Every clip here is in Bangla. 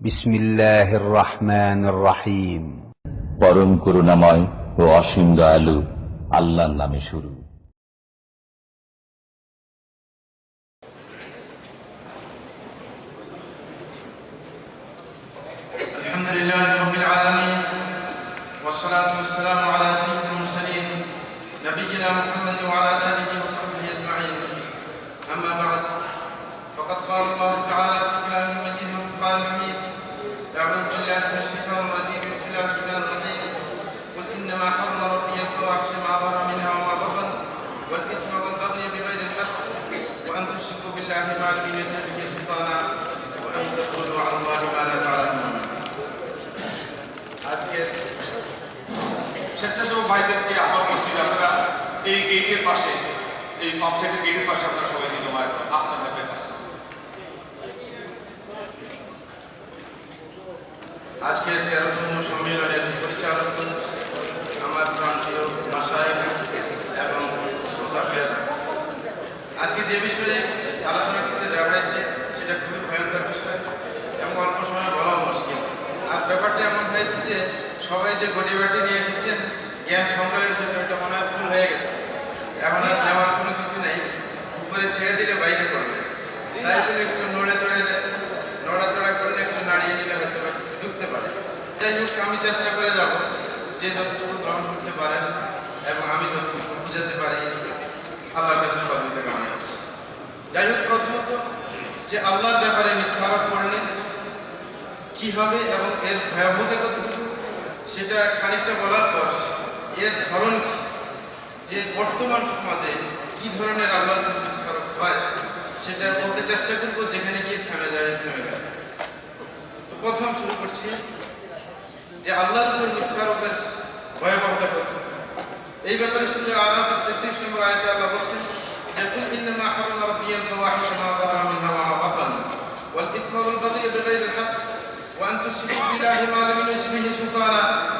بسم الله الرحمن الرحيم পরম করুণাময় ও অসীম দয়ালু আল্লাহর নামে শুরু الحمد لله رب العالمين والصلاة والسلام على ينزل به سلطانا وأن تقولوا على الله ما لا تعلمون আজকের স্বেচ্ছাসেবক ভাইদেরকে আমার মসজিদ আপনারা এই গেটের পাশে এই পাম্পসেটের গেটের পাশে আপনারা সবাই জমায়েত হন আসতে থাকবেন আসতে আজকের তেরোতম সবাই যে গড়ি বাটি নিয়ে এসেছেন জ্ঞান সংগ্রহের জন্য এটা মনে হয় ভুল হয়ে গেছে। এখন আর নেওয়ার কোনো কিছু নেই। উপরে ছেড়ে দিলে বাইরে পড়বে তাই বলে একটু নড়ে চড়ে নড়াচড়া করলে একটু নাড়িয়ে নিলে হয়তো বা কিছু ঢুকতে পারে। যাই হোক আমি চেষ্টা করে যাব যে যতটুকু গ্রহণ করতে পারেন এবং আমি যতটুকু বুঝাতে পারি আল্লাহর কাছে সহযোগিতা কামনা করছি। যাই হোক প্রথমত যে আল্লাহর ব্যাপারে মিথ্যা আরোপ করলে কি হবে এবং এর ভয়াবহতা কতটুকু সেটা খানিকটা বলার পর এর ধরন যে বর্তমান সমাজে কি ধরনের আল্লাহর মিথ্যা হয়, সেটা বলতে চেষ্টা করব, যেখানে গিয়ে থেমে যায়, থেমে গেল তো প্রথম শুরু করছি যে আল্লাহর উপর মিথ্যা আরোপের ভয়াবহতা কত এই ব্যাপারে শুধু আরাম তেত্রিশ নম্বর আয়তে আল্লাহ বলছেন যে, কুল ইন্নামা হারামা রাব্বিয়াল ফাওয়াহিশ মা মিনহা ওয়া মা বাতান ওয়াল ইথমা ওয়াল বাগই বিগাইরি আল হক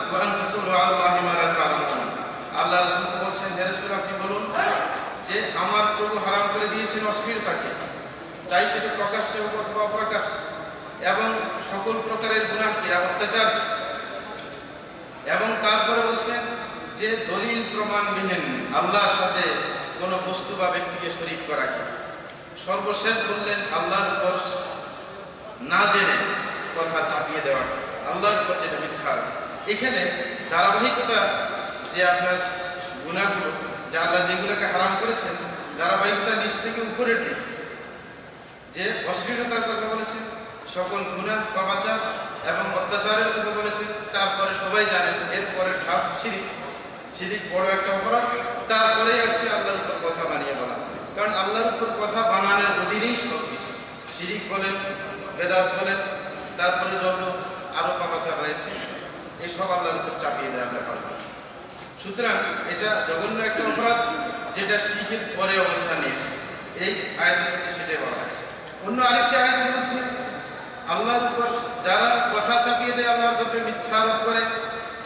ওয়া আন তাকুলু আলা আল্লাহি মা লা তা'লামুন আল্লাহ রাসূল বলছেন হে রাসূল আপনি বলুন যে আমার প্রভু হারাম করে দিয়েছেন অশ্লীলতাকে চাই সেটা প্রকাশ্যে হোক এবং সকল প্রকারের গুণাকে অত্যাচার এবং তারপরে বলছেন যে দলিল প্রমাণবিহীন আল্লাহর সাথে কোনো বস্তু বা ব্যক্তিকে শরিক করা সর্বশেষ বললেন আল্লাহর না জেনে কথা চাপিয়ে দেওয়া। আল্লাহর উপর যেটা মিথ্যা। এখানে ধারাবাহিকতা যে আপনার গুণাগুলো যে আল্লাহ যেগুলোকে হারাম করেছেন, ধারাবাহিকতা নিচ থেকে উপরের দিকে। যে অশ্লীলতার কথা বলেছেন, সকল গুণা পাপাচার এবং অত্যাচারের কথা বলেছেন, তারপরে সবাই জানেন, এরপরে ধাপ সিরিক সিরিক বড় একটা অপরাধ। তারপরে আসছে আল্লাহর উপর কথা বানিয়ে বলা। কারণ আল্লাহর উপর কথা বানানোর অধীনেই সব কিছু সিরিক বলেন, বেদাত বলেন তারপরে যত আরও পাপাচার রয়েছে এসব আল্লাহর উপর চাপিয়ে দেওয়া ব্যাপার সুতরাং এটা জঘন্য একটা অপরাধ যেটা শিরিকের পরে অবস্থান নিয়েছে। এই আয়াতের মধ্যে সেটাই বলা আছে অন্য আরেকটি আয়াতের মধ্যে আল্লাহর উপর যারা কথা চাপিয়ে দেয়, আল্লাহর ব্যাপারে মিথ্যা আরোপ করে,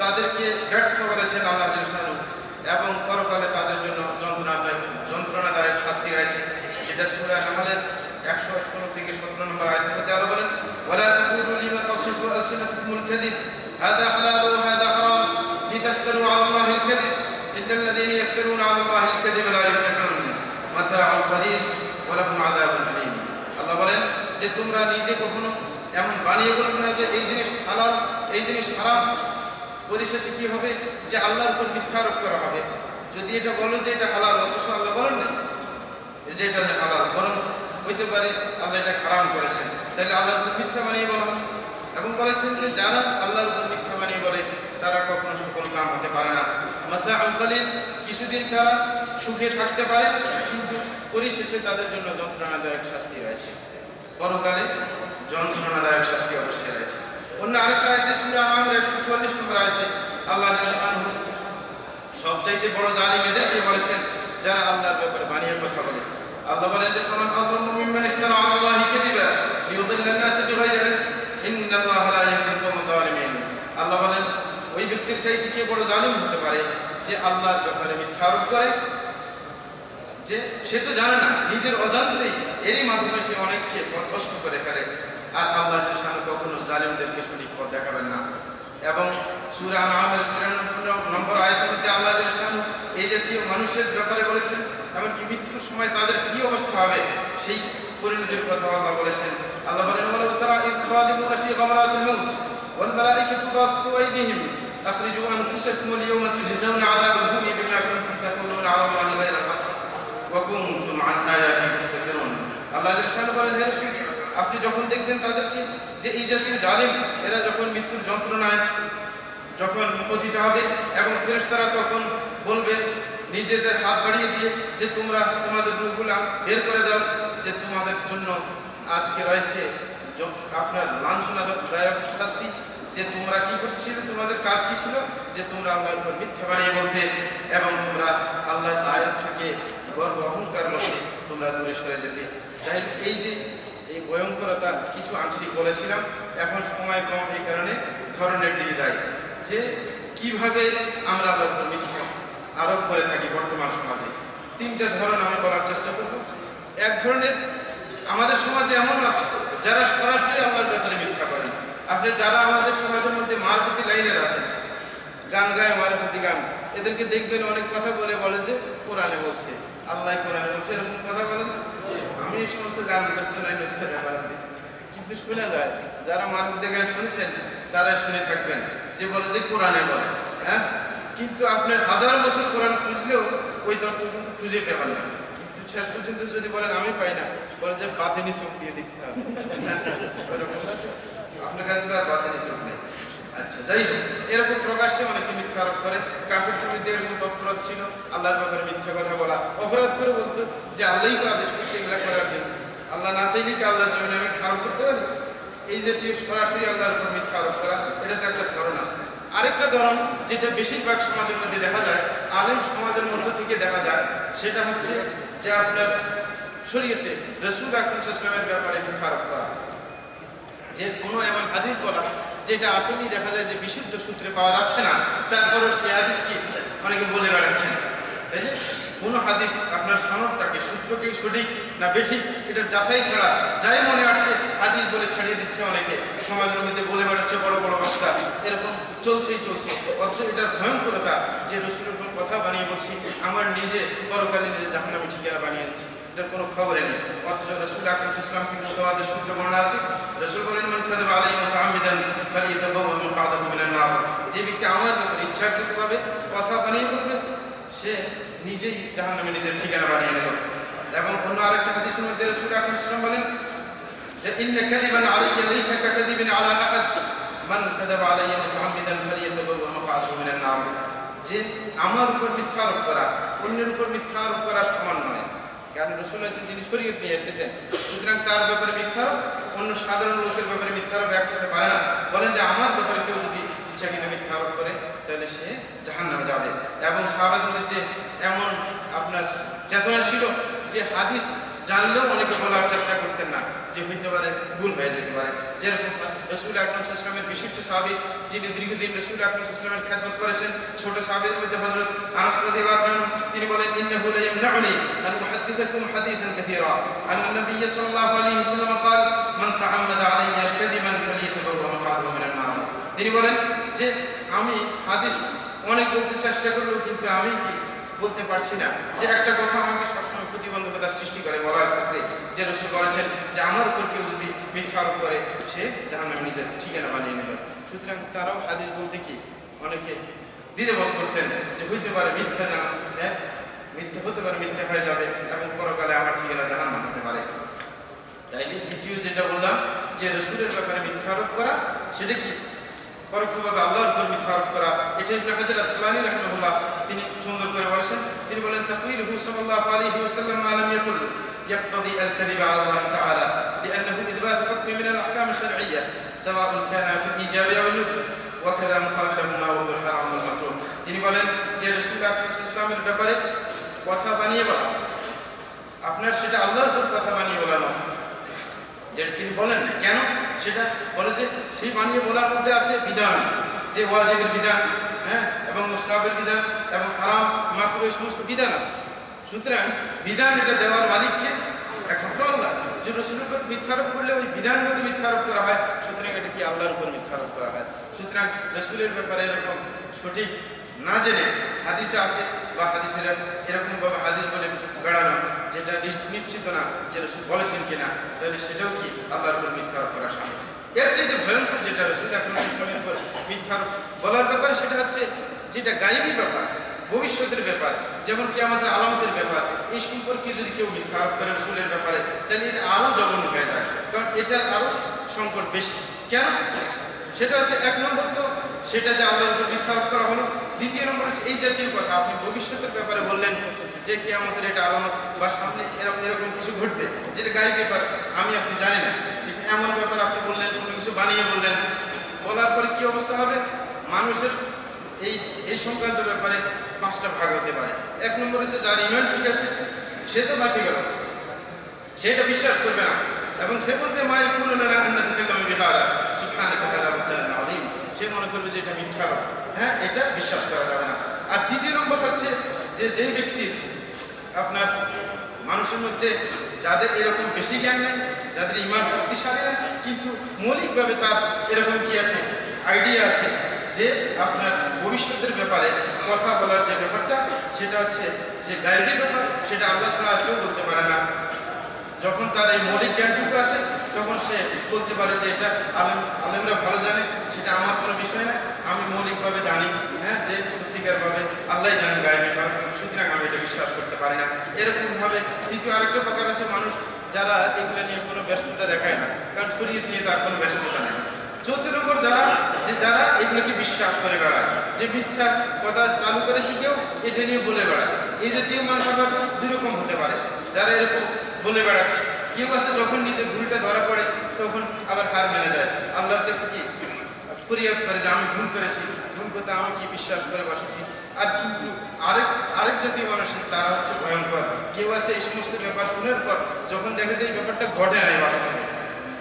তাদেরকে ব্যর্থ বলেছেন আল্লাহ এবং পরকালে তাদের জন্য যন্ত্রণাদায়ক যন্ত্রণাদায়ক শাস্তি রয়েছে, যেটা সুরা নামালের একশো ষোলো থেকে সতেরো নম্বর আয়াতের মধ্যে আরো বলেন ولا تقولوا لما تصف ألسنتكم الكذب هذا حلال وهذا حرام لتفتروا على الله الكذب إن الذين يفترون على الله الكذب لا يفلحون متاع قليل ولهم عذاب أليم আল্লাহ বলেন যে তোমরা নিজে কখনো এমন বানিয়ে বলবে না যে এই জিনিস হালাল এই জিনিস হারাম পরিশেষে কি হবে যে আল্লাহর উপর মিথ্যা আরোপ করা হবে যদি এটা বলো যে এটা হালাল অথচ আল্লাহ বলেন না যে এটা যে হালাল বরং হইতে পারে আল্লাহ এটা হারাম করেছেন। তাহলে আল্লাহর উপর মিথ্যা বানিয়ে বলা। এবং বলেছেন যে, যারা আল্লাহর উপর মিথ্যা বানিয়ে বলে, তারা কখনো সফল কাম হতে পারে না। মাথা আলকালীন কিছুদিন তারা সুখে থাকতে পারে, কিন্তু পরিশেষে তাদের জন্য যন্ত্রণাদায়ক শাস্তি রয়েছে। পরকালে যন্ত্রণাদায়ক শাস্তি অবশ্যই রয়েছে। অন্য আরেকটা আয়তে শুনে আমরা একশো চুয়াল্লিশ নম্বর আয়তে আল্লাহ সবচাইতে বড় জালিম এদেরকে বলেছেন, যারা আল্লাহর ব্যাপারে বানিয়ে কথা বলে। আল্লাহ বলেন যে, ফামান আযলামু মিম্মান ইফতারা আলা আল্লাহি কাযিবা লিয়ুদিল্লা আন-নাস বিগাইরি ইলম ইন্নাল্লাহা লা ইয়াহদিল কওমাল যালিমিন আল্লাহ বলেন, ওই ব্যক্তির চাইতে কে বড় জালিম হতে পারে যে আল্লাহর ব্যাপারে মিথ্যা আরোপ করে? যে সে তো জানে না, নিজের অজান্তেই এরই মাধ্যমে সে অনেককে পথভ্রষ্ট করে ফেলে। আর আল্লাহ কখনো জালিম এবং সুরা নামের তিরানব্বই নম্বর আয়তের মধ্যে আল্লাহ জাল্লাহু এই জাতীয় মানুষের ব্যাপারে বলেছেন, এমনকি মৃত্যুর সময় তাদের কি অবস্থা হবে, সেই পরিণতির কথা আল্লাহ বলেছেন। আল্লাহ বলেন, ওয়ালাউ তারা যালিমুনা ফি গামরাতিল মাউত ওয়াল মালাইকাতু বাসতু আইদিহিম আখরিজু আল ইয়াওমা তুজজাউনা আযাবাল হুনি বিমা কুনতুম তাকুলুনা আলা আল্লাহি গায়রাল হক ওয়া কুনতুম আন আয়াতি তাস্তাকবিরুন আল্লাহ জাল্লাহু বলেন, হে রাসূল, আপনি যখন দেখবেন তাদেরকে যে এই জাতীয় জালিম, এরা যখন মৃত্যুর যন্ত্রণায় যখন পতিত হবে এবং ফেরেশতারা তখন বলবে নিজেদের হাত বাড়িয়ে দিয়ে যে তোমরা তোমাদের রূপগুলা বের করে দাও, যে তোমাদের জন্য আজকে রয়েছে আপনার লাঞ্ছনাদায়ক শাস্তি, যে তোমরা কি করছিলে, তোমাদের কাজ কি ছিল? যে তোমরা আল্লাহর উপর মিথ্যা বানিয়ে বলতে এবং তোমরা আল্লাহর আয়াত থেকে গর্ব অহংকার বসে তোমরা দূরে সরে যেতে। যাই এই যে এই ভয়ঙ্করতা কিছু আংশিক বলেছিলাম, এখন সময় কম এই কারণে ধরনের দিকে যাই। যে কীভাবে আমরা আল্লাহর উপর মিথ্যা আরোপ করে থাকি বর্তমান সমাজে। তিনটা ধরন আমি বলার চেষ্টা করব। এক ধরনের আমাদের সমাজে এমন আছে, যারা সরাসরি আল্লাহর ব্যাপারে মিথ্যা করেন আপনি যারা আমাদের সমাজের মধ্যে মারফতি লাইনের আছেন, গান গায় মারফতি গান, এদেরকে দেখবেন অনেক কথা বলে বলে যে, কোরআনে বলছে, আল্লাহ কোরআনে বলছে, এরকম কথা বলে না। আমি এই সমস্ত গান ব্যস্ত বানান কিন্তু শোনা যায়, যারা মারফতি গান শুনছেন, তারা শুনে থাকবেন, যে বলে যে কোরআনে বলে হ্যাঁ? কিন্তু আপনার হাজার বছর কোরআন খুঁজলেও ওই তথ্য কিন্তু খুঁজে পাবেন না। কিন্তু শেষ পর্যন্ত যদি বলেন, আমি পাই না, বলে যে বাতিনি চোখ দিয়ে দেখতে হবে? আপনার কাছে তো আর বাতিনি চোখ নেই। আচ্ছা যাই হোক, এরকম প্রকাশ্যে অনেকে মিথ্যা আরোপ করে। কাপড় মধ্যে এরকম তৎপরতা ছিল, আল্লাহর ব্যাপারে মিথ্যা কথা বলা। অপরাধ করে বলতো যে আল্লাহই তো আদেশ করছে এগুলা করার জন্য। আল্লাহ না চাইলে কি আল্লাহর জন্য আমি খারাপ করতে পারি? এই জাতীয় সরাসরি আল্লাহর উপর মিথ্যা আরোপ করা, এটা তো একটা ধরন আছে। আরেকটা ধরন যেটা বেশিরভাগ সমাজের মধ্যে দেখা যায়, আলেম সমাজের মধ্য থেকে দেখা যায়, সেটা হচ্ছে যে আপনার শরীয়তে রসুল আকরম ইসলামের ব্যাপারে আরোপ করা। যে কোনো এমন হাদিস বলা যেটা আসলেই দেখা যায় যে বিশুদ্ধ সূত্রে পাওয়া যাচ্ছে না, তারপরও সে হাদিস কি অনেকে বলে বেড়াচ্ছেন। তাই কোনো হাদিস আপনার সনদটাকে, সূত্রকে সঠিক না বেঠিক, এটার যাচাই ছাড়া যাই মনে আসছে হাদিস বলে ছাড়িয়ে দিচ্ছে অনেকে। সমাজের মধ্যে বলে বেড়াচ্ছে, বড় বড় বক্তা এরকম চলছেই চলছে। অথচ এটার ভয়ঙ্করতা, যে রসুলের উপর কথা বানিয়ে বলছি, আমার নিজে পরকালে নিজে যখন আমি ঠিকানা বানিয়ে দিচ্ছি। এটার কোনো খবরে নেই। অথচ রসুল আকরম ইসলাম থেকে মতবাদের সূত্র বর্ণনা আছে? রসুল বলেন, মান মুতাআম্মিদান ফালিয়াতাবাওয়া মাকআদাহু মিনান নার। যে ব্যক্তি আমার ইচ্ছাকৃতভাবে কথা বানিয়ে বলবে সে নিজেই জাহান্নামে নিজের ঠিকানা বানিয়ে নিল। এবং অন্য আরেকটা হাদিসের মধ্যে রসুল আকরম বলেন যে, ইন্না কাযিবান আলাইয়া লাইসা কাযিবিন আলা আহাদ। মান কাযাবা আলাইয়া মুতাআম্মিদান ফালিয়াতাবাওয়া মাকআদাহু মিনান নার। যে আমার উপর মিথ্যা আরোপ করা, অন্যের উপর মিথ্যা আরোপ করা সমান নয়। কারণ রসুল আছে যিনি শরীয়ত নিয়ে এসেছেন, সুতরাং তার ব্যাপারে মিথ্যারোপ, অন্য সাধারণ লোকের ব্যাপারে মিথ্যারোপ এক করতে পারে না। বলেন যে, আমার ব্যাপারে কেউ যদি ইচ্ছাকৃত মিথ্যারোপ করে তাহলে সে জাহান্নামে যাবে এবং সাহাবাদের মধ্যে এমন আপনার চেতনা ছিল যে হাদিস জানলেও অনেকে বলার চেষ্টা করতেন না যে হইতে পারে ভুল হয়ে যেতে পারে যেরকম রসুল আকরম ইসলামের বিশিষ্ট সাহাবি যিনি দীর্ঘদিন রসুল আকরম ইসলামের খ্যাতমত করেছেন ছোট সাহাবিদের মধ্যে হজরত আনাস রাদিয়াল্লাহু আনহু তিনি বলেন ইন্নাহু লা ইয়ামনাউনি আন উহাদ্দিথাকুম হাদিসান কাসীরা আন নবী সাল্লাল্লাহু আলাইহি ওয়াসাল্লাম قال من تعمد علي كذبا فليتبوأ مقعده من النار তিনি বলেন যে আমি হাদিস অনেক বলতে চেষ্টা করলেও কিন্তু আমি কি বলতে পারছি না যে একটা কথা আমাকে সবসময় প্রতিবন্ধকতা সৃষ্টি করে বলার ক্ষেত্রে যে রসুল বলেছেন যে আমার উপর কেউ যদি মিথ্যা আরোপ করে, সে জাহান্নামে নিজের ঠিকানা বানিয়ে নিল সুতরাং তারাও হাদিস বলতে কি অনেকে দ্বিধাবোধ করতেন যে হইতে পারে মিথ্যা জানা হ্যাঁ? মিথ্যা হতে পারে, মিথ্যা হয়ে যাবে এবং পরকালে আমার ঠিকানা জাহান্নাম হতে পারে। তাইলে দ্বিতীয় যেটা বললাম, যে রসুলের ব্যাপারে মিথ্যা আরোপ করা, সেটা কি? পরোক্ষভাবে আল্লাহর উপর মিথ্যা আরোপ করা এটা ইবনে হাজার আসকালানি রাহমাহুল্লাহ তিনি সুন্দর করে বলেছেন তিনি বলেন তাকরিরহু সাল্লাল্লাহু আলাইহি ওয়াসাল্লাম আলাম ইয়াকুল يقتضي الكذب على الله تعالى لأنه إثبات حكم من الأحكام الشرعية سواء كان في الإيجاب أو الندب وكذا مقابله ما وهو الحرام والمكروه তিনি বলেন যে রসুল আকরাম ইসলামের ব্যাপারে কথা বানিয়ে বলা আপনার সেটা আল্লাহর উপর কথা বানিয়ে বলার মতো যেটা তিনি বলেন না কেন? সেটা বলে যে সেই বানিয়ে বলার মধ্যে আছে বিধান, যে ওয়াজিবের বিধান হ্যাঁ? এবং মুস্তাবের বিধান এবং মাকরু এই সমস্ত বিধান আছে। সুতরাং বিধান এটা দেওয়ার মালিককে একমাত্র আল্লাহ যে রসুলের মিথ্যারোপ করলে ওই বিধানগত মিথ্যারোপ করা হয়, সুতরাং এটা কি আল্লাহর উপর মিথ্যারোপ করা হয়? সুতরাং রসুলের ব্যাপারে এরকম সঠিক না জেনে হাদিসে আসে বা হাদিসের এরকমভাবে হাদিস বলে বেড়ানো, যেটা নিশ্চিত না যে রসুল বলেছেন কিনা, তাহলে সেটাও কি আল্লাহর উপর মিথ্যা করা সামিল? এর চাইতে ভয়ঙ্কর যেটা রসুল এখন উপর মিথ্যা বলার ব্যাপারে সেটা হচ্ছে যেটা গায়েবী ব্যাপার, ভবিষ্যতের ব্যাপার, যেমন কি আমাদের আলামতের ব্যাপার, এই সম্পর্কে যদি কেউ মিথ্যা আরোপ করে রসুলের ব্যাপারে, তাহলে এটা আরও জঘন্য হয়ে যায়। কারণ এটার আরও সংকট বেশি। কেন? সেটা হচ্ছে এক নম্বর তো সেটা যে আল্লাহর উপর মিথ্যা আরোপ করা হলো। দ্বিতীয় নম্বর হচ্ছে এই জাতীয় কথা। আপনি ভবিষ্যতের ব্যাপারে বললেন যে কি আমাদের এটা আলামত বা সামনে এরকম এরকম কিছু ঘটবে যেটা গায়ে ব্যাপার আমি আপনি জানি না। ঠিক এমন ব্যাপার আপনি বললেন, কোনো কিছু বানিয়ে বললেন। বলার পরে কি অবস্থা হবে? মানুষের এই এই সংক্রান্ত ব্যাপারে পাঁচটা ভাগ হতে পারে। এক নম্বর হচ্ছে যার ইমান ঠিক আছে, সে তো বাঁচে গেল। সেটা বিশ্বাস করবে না। এবং সে বলবে, মায়ের কোনো না আন্নাত কাল্লাম বিহারা সুবহানাকা হাদা বুহতান আযীম সে মনে করবে যে এটা মিথ্যা হ্যাঁ এটা বিশ্বাস করা যাবে না। আর দ্বিতীয় নম্বর হচ্ছে যে যেই ব্যক্তির আপনার মানুষের মধ্যে যাদের এরকম বেশি জ্ঞান নেই, যাদের ইমান শক্তিশালী না কিন্তু মৌলিকভাবে তার এরকম কি আছে আইডিয়া আছে যে আপনার ভবিষ্যতের ব্যাপারে কথা বলার যে ব্যাপারটা, সেটা হচ্ছে যে গায়েবী ব্যাপার, সেটা আল্লাহ ছাড়া কেউ বলতে পারে না। যখন তার এই মৌলিক জ্ঞানটুকু আছে তখন সে বলতে পারে যে এটা আলেম আলেমরা ভালো জানে, সেটা আমার কোনো বিষয় না। আমি মৌলিকভাবে জানি হ্যাঁ যে সত্যিকারভাবে আল্লাহ জানেন গায়েবী ব্যাপার সুতরাং আমি এটা বিশ্বাস করতে পারি না। এরকমভাবে দ্বিতীয় আরেকটা প্রকার আছে মানুষ যারা এগুলো নিয়ে কোনো ব্যস্ততা দেখায় না, কারণ শরীর নিয়ে তার কোনো ব্যস্ততা নেই। চৌদ্দ নম্বর যারা, যে যারা এগুলোকে বিশ্বাস করে বেড়ায়, যে মিথ্যা কথা চালু করেছে কেউ, এটা নিয়ে বলে বেড়ায়। এই জাতীয় মানুষ আবার দুই রকম হতে পারে। যারা এরকম বলে বেড়াচ্ছে কেউ আছে যখন নিজের ভুলটা ধরা পড়ে, তখন আবার হার মেনে যায়। আল্লাহর কাছে কি ফরিয়াদ করে যে আমি ভুল করেছি, ভুল করতে আমি কি বিশ্বাস করে বসেছি? আর কিন্তু আরেক আরেক জাতীয় মানুষ তারা হচ্ছে ভয়ঙ্কর। কেউ আছে এই সমস্ত ব্যাপার শোনার পর যখন দেখে যায় এই ব্যাপারটা ঘটে নাই বাস্তবে।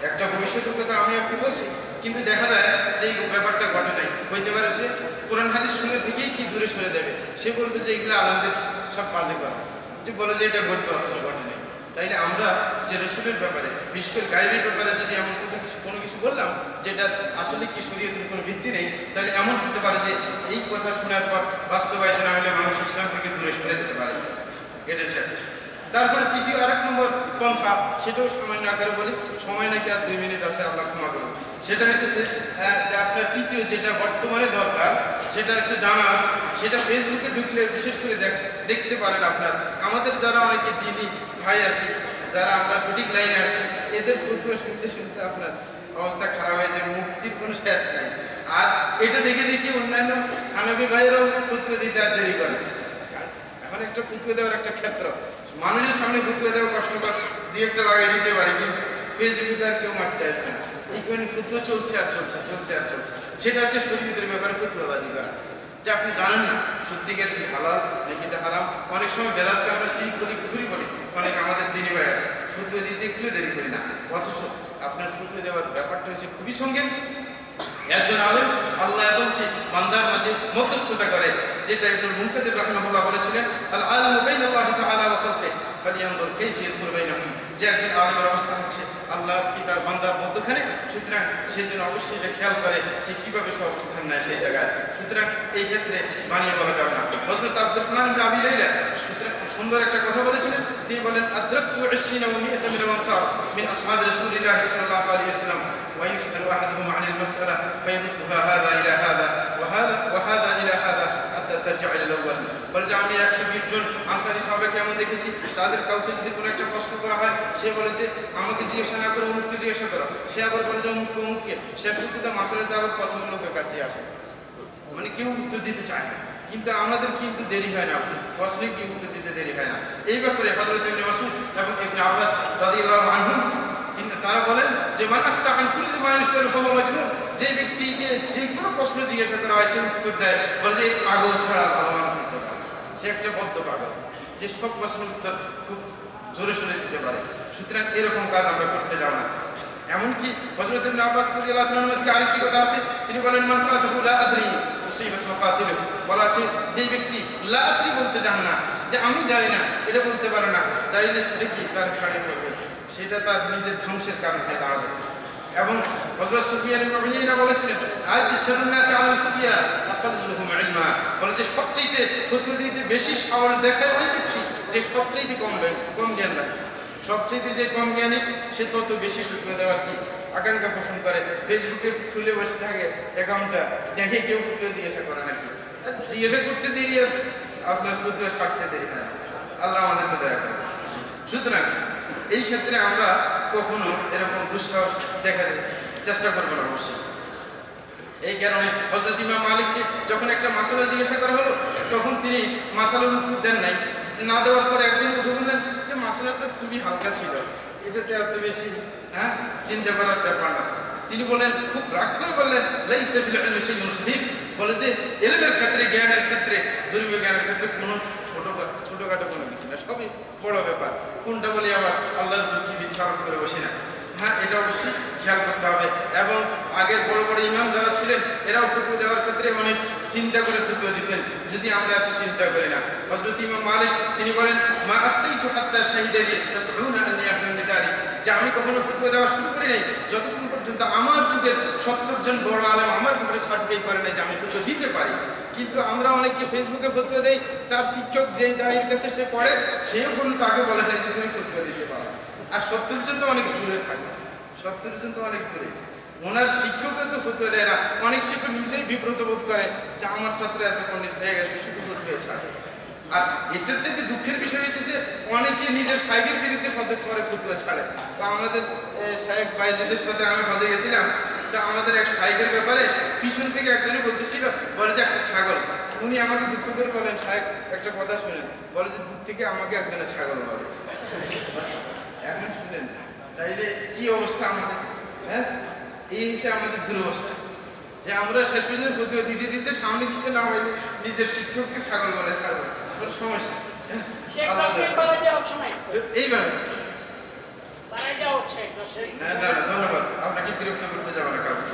একটা ভবিষ্যতের কথা আমি আপনি বলছি, কিন্তু দেখা যায় যে এই ব্যাপারটা ঘটে নাই। হইতে পারে সে কোরআন হাদিস শুনে থেকেই কি দূরে সরে যাবে। সে বলবে যে এগুলো আনন্দের সব বাজে করা যে বলে যে এটা ঘটবে, অথচ ঘটে নাই। তাইলে আমরা যে রসুলের ব্যাপারে বিশেষ করে গাইবের ব্যাপারে যদি এমন কোনো কিছু কোনো কিছু বললাম, যেটা আসলে কি শরীয়তের কোনো ভিত্তি নেই, তাহলে এমন হতে পারে যে এই কথা শোনার পর বাস্তবায়িত না হলে মানুষ ইসলাম থেকে দূরে সরে যেতে পারে। এটা হচ্ছে তারপরে তৃতীয় আরেক নম্বর পন্থা, সেটাও সামান্য করে বলি, সময় নাকি আর দুই মিনিট আছে, আল্লাহ ক্ষমা করুন সেটা হচ্ছে আপনার তৃতীয় যেটা বর্তমানে দরকার সেটা হচ্ছে জানার, সেটা ফেসবুকে ঢুকলে বিশেষ করে দেখ- দেখতে পারেন আপনার। আমাদের যারা অনেকে দিদি ভাই আছে, যারা আমরা সঠিক লাইনে আসছি, এদের ফতুয়া শুনতে শুনতে আপনার অবস্থা খারাপ হয়ে যায়, মুক্তির কোনো শেষ নাই। আর এটা দেখে দেখি অন্যান্য হানবি ভাইয়েরাও ফতুয়া দিতে আর দেরি করে। এখন একটা ফুটুয়ে দেওয়ার একটা ক্ষেত্র। মানুষের সামনে ফুটুয়ে দেওয়া কষ্টকর দুই একটা লাগাই দিতে পারি, কিন্তু ফেসবুকে তো আর কেউ মারতে আসবে না। এই কারণে চলছে আর চলছে চলছে আর চলছে। সেটা হচ্ছে শরীরের ব্যাপারে ফুটুয়াবাজি করা। যে আপনি জানেন না, সত্যিকার কি হালাল, নাকি এটা হারাম? অনেক সময় বেদাতকে আমরা সেই করি ঘুরি করি অনেক আমাদের দিনী ভাই আছে ফুটুয়ে দিতে একটু দেরি করি না। অথচ আপনার ফুটুয়ে দেওয়ার ব্যাপারটা হচ্ছে খুবই সঙ্গীন। একজন আলেম আল্লাহ এবং কি বান্দার মাঝে মধ্যস্থতা করে, যেটা ইবনুল মুনকাদির রাহিমাহুল্লাহ বলেছিলেন আল আলমু বাইনাল্লাহি তাআলা ওয়া খালকিহি ফালিয়ানজুর কাইফা যে একজন আলিমের অবস্থা হচ্ছে আল্লাহর কি তার বান্দার মধ্যখানে, সুতরাং সেই জন্য অবশ্যই যে খেয়াল করে সে কীভাবে সে অবস্থান নেয় সেই জায়গায়। সুতরাং এই ক্ষেত্রে বানিয়ে বলা যাবে না। হজরত আব্দুল রহমান রাবি লাইলা সুতরাং সুন্দর একটা কথা বলেছিলেন। তিনি বলেন, আদ্রাকু ইসিনা ওয়া মিন মিন আসহাব রাসূলিল্লাহ সাল্লাল্লাহু আলাইহি ওয়াসাল্লাম। ওয়া আনিল মাসআলা হাদা ইলা হাদা ওয়া হাদা ওয়া হাদা ইলা হাদা তারজাইল আউয়াল বলে যে, আমি 120 জন আনসারী সাহাবাকে এমন দেখেছি, তাদের কাউকে যদি কোনো একটা প্রশ্ন করা হয়, সে বলে যে, আমাকে জিজ্ঞাসা না করে অমুককে জিজ্ঞাসা করো। সে আবার বলে যে, অমুককে অমুককে। সে সুতরাং মাসালাটা আবার প্রথম লোকের কাছে আসে। মানে কেউ উত্তর দিতে চায় না। কিন্তু আমাদের কিন্তু দেরি হয় না প্রশ্নে কি উত্তর দিতে দেরি হয় না? এই ব্যাপারে হজরত ইবনে মাসুদ এবং ইবনে আব্বাস রাদিয়াল্লাহু আনহু তারা বলেন যে, মান আফতা আন কুল্লি মা ইউসারু, ফাহুয়া যে ব্যক্তিকে যে কোনো প্রশ্ন জিজ্ঞাসা করা হয়, সে উত্তর দেয়। বলে যে পাগল ছাড়া মানুষ হতে পারে সে একটা বদ্ধ পাগল। যে সব প্রশ্নের উত্তর খুব জোরে সোরে দিতে পারে। সুতরাং এরকম কাজ আমরা করতে যাব না। এমনকি হযরত ইবনে আব্বাস রাদিয়াল্লাহু থেকে আরেকটি কথা আছে। তিনি বলেন, মান ফাতাহু আদরি মাকাতিলু বলা আছে যে ব্যক্তি লা বলতে জানে না, যে আমি জানি না, এটা বলতে পারে না, তাইলে সেটা কি? তার খাড়ে পড়বে সেটা তার নিজের ধ্বংসের কারণ হয়ে দাঁড়াবে। এবং হযরত সুফিয়ান ইবনে উয়াইনা বলেছিলেন, আজ সারুন্নাস আলাল ফুতিয়া আকাল্লুহুম ইলমা। বলে যে সবচেয়ে ফতোয়া দিতে বেশি সাহস দেখায় ওই ব্যক্তি যে সবচেয়ে কম কম জ্ঞান রাখে। সবচেয়ে যে কম জ্ঞানী, সে তত বেশি ফতোয়া দেওয়ার কি আকাঙ্ক্ষা পোষণ করে? ফেসবুকে খুলে বসে থাকে অ্যাকাউন্টটা, দেখে কেউ ফতোয়া জিজ্ঞাসা করে নাকি? জিজ্ঞাসা করতে দেরি আর আপনার ফতোয়া ছাড়তে দেরি হয়। আল্লাহ আমাদেরকে দয়া করে সুতরাং এই ক্ষেত্রে আমরা কখনো এরকম দুঃসাহস দেখাতে চেষ্টা করব না অবশ্যই। এই কারণে হজরত ইমাম মালিককে যখন একটা মাসালা জিজ্ঞাসা করা হলো, তখন তিনি মাসালার উত্তর দেন নাই। না দেওয়ার পর একজন উঠে বললেন, যে মাসালাটা খুবই হালকা ছিল, এটাতে এত বেশি হ্যাঁ চিন্তা করার ব্যাপার না। তিনি বললেন, খুব রাগ করে বললেন, লাইসা বলে যে, এলমের ক্ষেত্রে, জ্ঞানের ক্ষেত্রে, ধর্মীয় জ্ঞানের ক্ষেত্রে কোনো ছোটখাটো কোনো কিছু না, সবই বড় ব্যাপার। কোনটা বলে আবার আল্লাহর বুদ্ধি বিচার করে বসে না? হ্যাঁ এটা অবশ্যই খেয়াল করতে হবে। এবং আগের বড় বড় ইমাম যারা ছিলেন, এরাও ফতুয়া দেওয়ার ক্ষেত্রে অনেক চিন্তা করে ফতুয়া দিতেন, যদি আমরা এত চিন্তা করি না। হজরত ইমাম মালিক, তিনি বলেন, মা হাত্তা শাহিদালি সাবউনা আন্নি যে আমি কখনো ফতুয়া দেওয়া শুরু করি নাই, যতক্ষণ পর্যন্ত আমার যুগের সত্তর জন বড় আলেম আমার উপরে সার্টিফাই করে নাই যে আমি ফতুয়া দিতে পারি। কিন্তু আমরা অনেককে ফেসবুকে ফতুয়া দেই, তার শিক্ষক যেই দায়ের কাছে সে পড়ে, সেও কোনো তাকে বলে নাই যে তুমি ফতুয়া দিতে পারো। আর সত্তর জন তো অনেক দূরে থাকে। সত্তর জন তো অনেক দূরে। ওনার শিক্ষকও তো ফতুয়া দেয় না। অনেক শিক্ষক নিজেই বিব্রত বোধ করে যে আমার ছাত্র এত পণ্ডিত হয়ে গেছে, শুধু ফতুয়া ছাড়ে আর এটার চেয়ে দুঃখের বিষয় হইতেছে, অনেকে নিজের সাইকের বিরুদ্ধে ফতে করে ফতুয়া ছাড়ে। তো আমাদের সাহেব বাইজিদের সাথে আমি বাজে গেছিলাম। তা আমাদের এক সাইকের ব্যাপারে পিছন থেকে একজনই বলতেছিল বলে যে একটা ছাগল। উনি আমাকে দুঃখ করে বলেন সাহেব একটা কথা শুনেন। বলে যে দূর থেকে আমাকে একজনে ছাগল বলে। এখন শুনেন তাইলে কি অবস্থা আমাদের? হ্যাঁ? এই হিসেবে আমাদের দুরবস্থা। যে আমরা শেষ পর্যন্ত ফতুয়া দিতে দিতে সামনে কিছু না হইলে নিজের শিক্ষককে ছাগল বলে ছাগল সমস্যা হ্যাঁ? না না হ্যাঁ, ধন্যবাদ। আপনাকে বিরক্ত করতে যাব না কাউকে।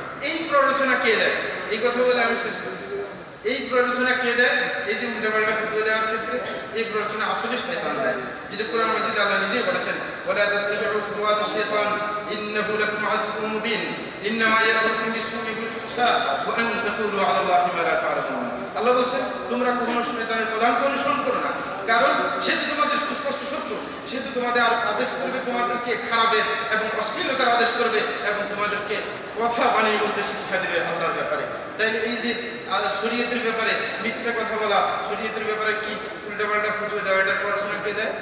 এই প্ররোচনা আসলে শয়তান নিজেই বলেছেন ওলা তাত্তাবিউ খুতুওয়াত শাইতান ইন্নাহু লাকুম আদুউম মুবিন, ইন্নামা ইয়ামুরুকুম বিসুই ওয়াল আল্লাহ বলছেন তোমরা কখনো শয়তানের প্রধানকে অনুসরণ করো না। কারণ সে তো তোমাদের সুস্পষ্ট শত্রু, সে তো তোমাদের আর আদেশ করবে তোমাদেরকে খারাপের এবং অশ্লীলতার আদেশ করবে এবং তোমাদেরকে কথা বানিয়ে বলতে শিক্ষা দেবে আল্লাহর ব্যাপারে। তাই এই যে শরীয়তের ব্যাপারে মিথ্যা কথা বলা, শরীয়তের ব্যাপারে কি উল্টাপাল্টা ফুটে দেওয়া এটার পড়াশোনা কে দেয়?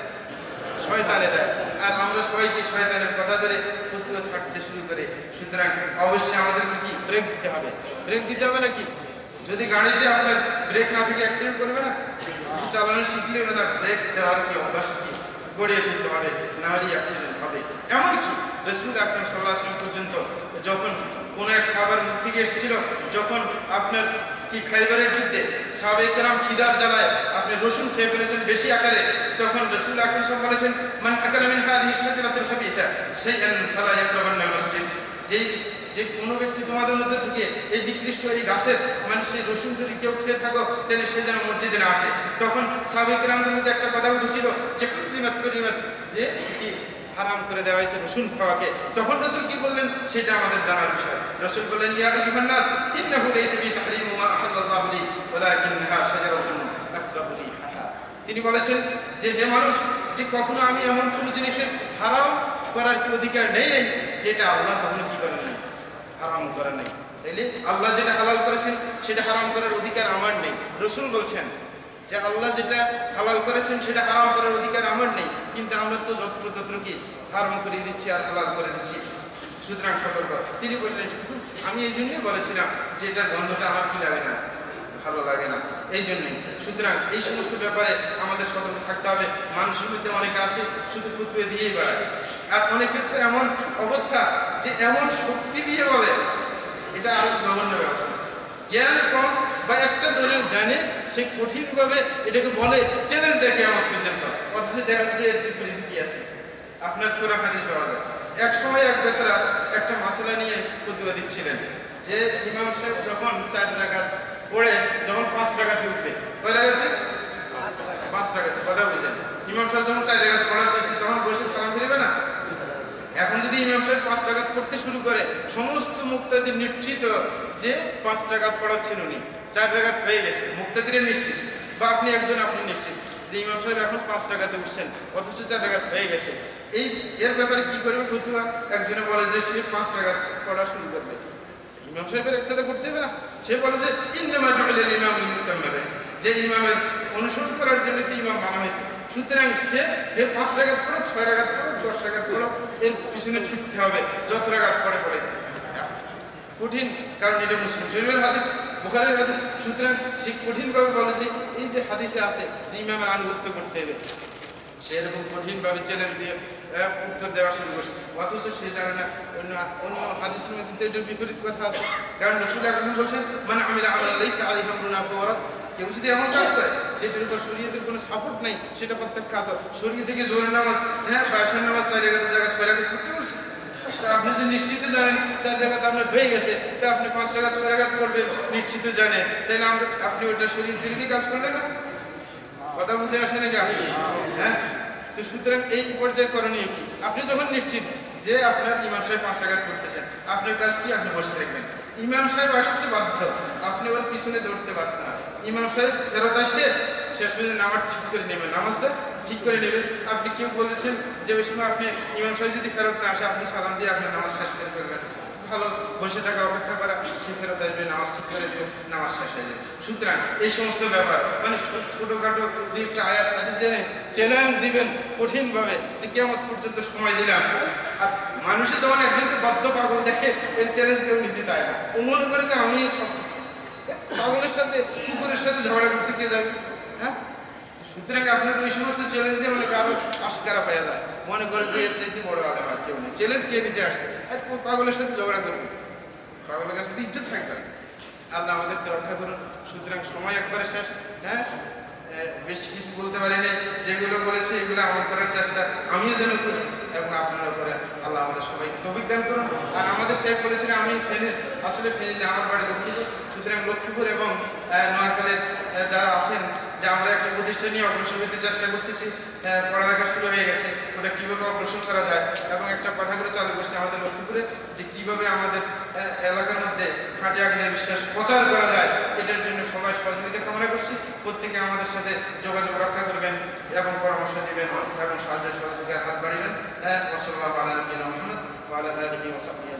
শয়তানে দেয়। আর আমরা সবাইকে শয়তানের কথা ধরে ফতুয়া ছাড়তে শুরু করে। সুতরাং অবশ্যই আমাদেরকে কি ব্রেক দিতে হবে? ব্রেক দিতে হবে নাকি? যদি গাড়িতে আপনার ব্রেক না থেকে অ্যাক্সিডেন্ট করবে না? চালানো শিখলে না ব্রেক দেওয়ার কি অভ্যাস কি? গড়িয়ে তুলতে হবে না হলে অ্যাক্সিডেন্ট হবে। এমনকি রসুল আকরম সাল্লাহ পর্যন্ত যখন কোনো এক সাহাবার মুখ থেকে এসেছিল, যখন আপনার কি খাইবারের যুদ্ধে সাহাবে কেরাম খিদার জ্বালায় আপনি রসুন খেয়ে ফেলেছেন বেশি আকারে, তখন রসুল আকরম সাহেব বলেছেন, মান আকালা মিন হাদিহি শাজরাতুল খাবিথা শাইআন ফালা ইয়াকরাবান্না মাসজিদ। যেই যে কোনো ব্যক্তি তোমাদের মধ্যে থেকে এই নিকৃষ্ট এই গাছের মানে সেই রসুন যদি কেউ খেয়ে থাকো, তাহলে সে যেন মসজিদে না আসে। তখন সাবেক রামদের মধ্যে একটা কথা উঠেছিল যে কুকরিমাত কুকরিমাত যে কি হারাম করে দেওয়া হয়েছে রসুন খাওয়াকে। তখন রসুল কি বললেন? সেটা আমাদের জানার বিষয়। রসুল বললেন, ইয়া আইয়ুহান নাস, ইন্নাহু লাইসা বি তাহরিমু মা আহাল্লাল্লাহু লি ওয়ালাকিনহা শাজারাতুন আক্রাহু রিহাহা তিনি বলেছেন যে, হে মানুষ, যে কখনো আমি এমন কোনো জিনিসের হারাম করার কি অধিকার নেই? নেই যেটা আল্লাহ কখনো কি করেন নাই হারাম করেন নাই। তাইলে আল্লাহ যেটা হালাল করেছেন, সেটা হারাম করার অধিকার আমার নেই। রসুল বলছেন যে আল্লাহ যেটা হালাল করেছেন, সেটা হারাম করার অধিকার আমার নেই। কিন্তু আমরা তো যত্র তত্র কি হারাম করে দিচ্ছি আর হালাল করে দিচ্ছি? সুতরাং সতর্ক। তিনি বললেন, শুধু আমি এই জন্যই বলেছিলাম যে এটার গন্ধটা আমার কি লাগে না? ভালো লাগে না। এই জন্যই। সুতরাং এই সমস্ত ব্যাপারে আমাদের সতর্ক থাকতে হবে। মানুষের মধ্যে অনেকে আছে, শুধু ফুতুয়ে দিয়েই বেড়ায়। আর অনেক ক্ষেত্রে এমন অবস্থা যে এমন শক্তি দিয়ে বলে, এটা আরও জঘন্য ব্যবস্থা। জ্ঞান কম বা একটা দলিল জানে, সে কঠিনভাবে এটাকে বলে চ্যালেঞ্জ দেখে আমার পর্যন্ত অথচ দেখা যাচ্ছে এর বিপরীতে কি আছে? আপনার কোরআন হাদিস পাওয়া যায়। এক সময় এক বেচারা একটা মাসলা নিয়ে প্রতিবাদী ছিলেন। যে ইমাম সাহেব যখন চার টাকা পড়ে, যখন পাঁচ টাকাতে উঠবে কয় টাকাতে পাঁচ টাকাতে কথা বুঝেন। ইমাম সাহেব যখন চার টাকা পড়া শেষ, তখন বসে সাহেব পাঁচ টাকাত পড়তে শুরু করে, সমস্ত মুক্তাদির নিশ্চিত যে পাঁচ টাকাত পড়াচ্ছেন উনি। চার টাকাত হয়ে গেছে মুক্তাদিরের নিশ্চিত। বা আপনি একজন, আপনি নিশ্চিত যে ইমাম সাহেব এখন পাঁচ টাকাতে উঠছেন, অথচ চার টাকাত হয়ে গেছে। এই, এর ব্যাপারে কি করবে ফতুয়া? একজনে বলে যে সে পাঁচ টাকাত পড়া শুরু করবে। ইমাম সাহেবের একটাতে করতে হবে না। সে বলে যে, ইন্নামা জমিলেন ইমাম যে ইমামের অনুসরণ করার জন্য ইমাম বানা হয়েছে। সুতরাং সে পাঁচ টাকাত পড়ো ছয় টাকাত পড়ো দশ টাকাত পড়ো এর পিছনে ছুটতে হবে, যত টাকাত পড়ে পড়ে। কঠিন, কারণ এটা মুসলিম। শরীফের হাদিস, বুখারের হাদিস, সুতরাং সে কঠিনভাবে বলে যে, এই যে হাদিসে আছে যে ইমামের আনুগত্য করতে হবে। সে এরকম কঠিনভাবে চ্যালেঞ্জ দিয়ে উত্তর দেওয়া শুরু করছে। অথচ সে জানে না, অন্য অন্য হাদিসের মধ্যে এটার বিপরীত কথা আছে। কারণ রসুল এখন বলছেন মানে আমি আল্লাহ আলী কেউ যদি এমন কাজ করে যেটার উপর শরীয়তের কোনো সাপোর্ট নাই, সেটা প্রত্যেক প্রত্যাখ্যাত শরীয় থেকে জোরে নামাজ হ্যাঁ বাসার নামাজ চার এগারো জায়গা ছয় রাখাত করতে বলছে। আপনি যদি নিশ্চিত জানেন, চার জায়গাতে আপনার হয়ে গেছে, তা আপনি পাঁচ টাকা ছয় টাকা করবেন, নিশ্চিত জানেন। তাহলে আপনি ওটা শরীর দিকে কাজ করলেন না? কথা বুঝে আসে নাকি আসলে হ্যাঁ? তো সুতরাং এই পর্যায়ে করণীয় কি? আপনি যখন নিশ্চিত যে আপনার ইমাম সাহেব পাঁচ টাকা করতেছেন, আপনার কাজ কি? আপনি বসে থাকবেন। ইমাম সাহেব আসতে বাধ্য, আপনি ওর পিছনে দৌড়তে বাধ্য না। ইমাম সাহেব ফেরত আসে শেষ পর্যন্ত নামাজ ঠিক করে নেবেন নামাজটা ঠিক করে নেবে। আপনি কেউ বলেছেন যে, ওই সময় আপনি ইমাম সাহেব যদি ফেরত না আসে, আপনি সালাম দিয়ে আপনার নামাজ শেষ করে ফেলবেন। ভালো, বসে থাকা, অপেক্ষা করা সে ফেরত আসবে, নামাজ ঠিক করে দেবে, নামাজ শেষ হয়ে যাবে। সুতরাং এই সমস্ত ব্যাপার মানে ছোটোখাটো দুই একটা আয়াত, হাদিস জেনে চ্যালেঞ্জ দিবেন কঠিনভাবে যে কেমন পর্যন্ত সময় দিলাম আর মানুষের যখন একজনকে বদ্ধ পাগল দেখে, এর চ্যালেঞ্জ কেউ নিতে চায় না। ও মনে করে যে আমি সব পাগলের সাথে, কুকুরের সাথে ঝগড়া করতে কে যাবে হ্যাঁ? সুতরাং আপনার ওই সমস্ত চ্যালেঞ্জ দিয়ে অনেক আরও আশকারা পাওয়া যায়। মনে করে যে এর চাইতে বড় আলেম আর কেউ নেই। চ্যালেঞ্জ কে নিতে আসছে? আর পাগলের সাথে ঝগড়া করবে পাগলের কাছে তো ইজ্জত থাকবে না। আল্লাহ আমাদেরকে রক্ষা করুন। সুতরাং সময় একবারে শেষ। হ্যাঁ? বেশি কিছু বলতে পারি না যেগুলো বলেছে, এগুলো আমল করার চেষ্টা আমিও যেন করি। এবং আপনার করেন আল্লাহ আমাদের সবাইকে তবিক দান করুন। আর আমাদের সাহেব বলেছেন আমি ফেনে আসলে ফেনে আমার বাড়ি লক্ষ্মীপুর, সুতরাং লক্ষ্মীপুর এবং নোয়াখালের যারা আছেন যে আমরা একটা প্রতিষ্ঠান নিয়ে অগ্রসর হতে চেষ্টা করতেছি পড়ালেখা শুরু হয়ে গেছে, ওটা কীভাবে অগ্রসর করা যায় এবং একটা পাঠাগার চালু করছে আমাদের লক্ষ্মীপুরে, যে কীভাবে আমাদের এলাকার মধ্যে খাঁটি আকিদা বিশ্বাস প্রচার করা যায়, এটার জন্য সবাই সহযোগিতা কামনা করছি। প্রত্যেকে আমাদের সাথে যোগাযোগ রক্ষা করবেন এবং পরামর্শ দিবেন এবং সাহায্য সহযোগিতার হাত বাড়িবেন। হ্যাঁ ওসল্লাহ আলী মোহাম্মদ ওসাফিয়া